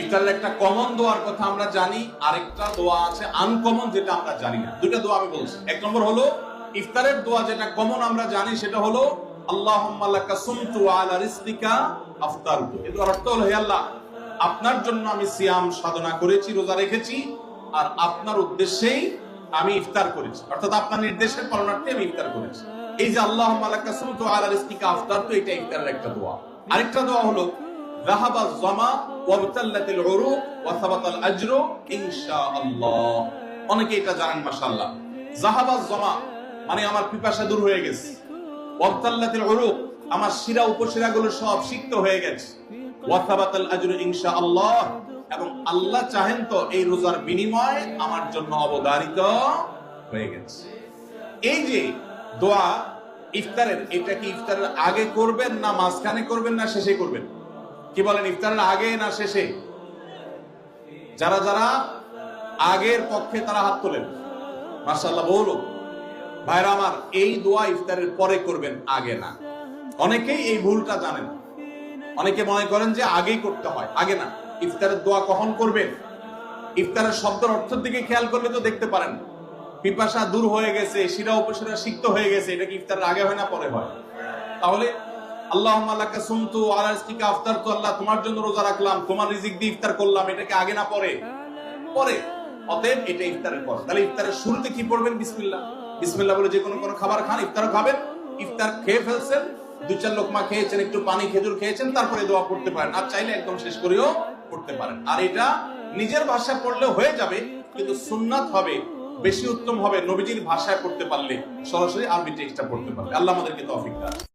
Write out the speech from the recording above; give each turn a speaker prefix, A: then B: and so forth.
A: ইফতারের একটা কমন দোয়ার কথা আমরা জানি, আরেকটা দোয়া আছে আনকমন যেটা আমরা জানি না। দোয়া আমি বলছি। এক নম্বর হলো, ইফতারের দোয়া যেটা কমন আমরা জানি, সেটা হলো আল্লাহ লাকা আলা অর্থ হলো, হে আল্লাহ, আপনার জন্য আমি সিয়াম সাধনা করেছি, রোজা রেখেছি, আর আপনার উদ্দেশ্যেই আমি ইফতার করেছি। অর্থাৎ আপনার নির্দেশের পালনার্থে আমি ইফতার করেছি। এই যে আল্লাহ মালাকা আলা আফতার, তো এটা ইফতারের একটা দোয়া। আরেকটা দোয়া হলো ওয়াবতাল্লাতিল আজরু ইনশাআল্লাহ। অনেকে এটা জানেন, মাশাআল্লাহ। মানে আমার পিপাসা দূর হয়ে গেছে। ওয়াবতাল্লাতিল আমার শিরা উপশিরাগুলো সব সিক্ত হয়ে গেছে। ওয়া আজরু ইনশাআল্লাহ। এবং আল্লাহ চাহেন তো এই রোজার বিনিময় আমার জন্য অবদারিত হয়ে গেছে। এই যে দোয়া, ইফতারের, এটা কি ইফতারের আগে করবেন না মাঝখানে করবেন না শেষে করবেন? কি বলেন, ইফতারের আগে না শেষে? যারা যারা আগের পক্ষে তারা হাত তোলেন। মার্শাল্লাহ বলো। ভাইরা আমার, এই দোয়া ইফতারের পরে করবেন, আগে না। অনেকেই এই ভুলটা জানেন। অনেকে মনে করেন যে আগেই করতে হয়, আগে না। ইফতারের দোয়া কখন করবেন? ইফতারের শব্দের অর্থের দিকে খেয়াল করলে তো দেখতে পারেন। পিপাসা দূর হয়ে গেছে, শিরা উপশিরা সিক্ত হয়ে গেছে, এটা কি ইফতারের আগে হয় না পরে হয়? তাহলে আল্লাহ আল্লাহকে আফতার তো আল্লাহ তোমার জন্য রোজা রাখলাম, তোমার রিজিক দিয়ে ইফতার করলাম এটাকে আগে না পরে? পরে। অতএব এটা ইফতারের পর। তাহলে ইফতারের শুরুতে কি পড়বেন? বিসমিল্লাহ। বিসমিল্লাহ বলে যে কোনো কোনো খাবার খান, ইফতারও খাবেন, ইফতার খেয়ে ফেলছেন দু চার লোকমা খেয়েছেন, একটু পানি খেজুর খেয়েছেন, তারপরে দোয়া পড়তে পারেন। আর চাইলে একদম শেষ করেও পড়তে পারেন। আর এটা নিজের ভাষা পড়লে হয়ে যাবে, কিন্তু সুন্নাত হবে, বেশি উত্তম হবে নবীজির ভাষায় পড়তে পারলে সরাসরি আরবি টেক্সটটা পড়তে পারলে। আল্লাহ আমাদেরকে তৌফিক দান।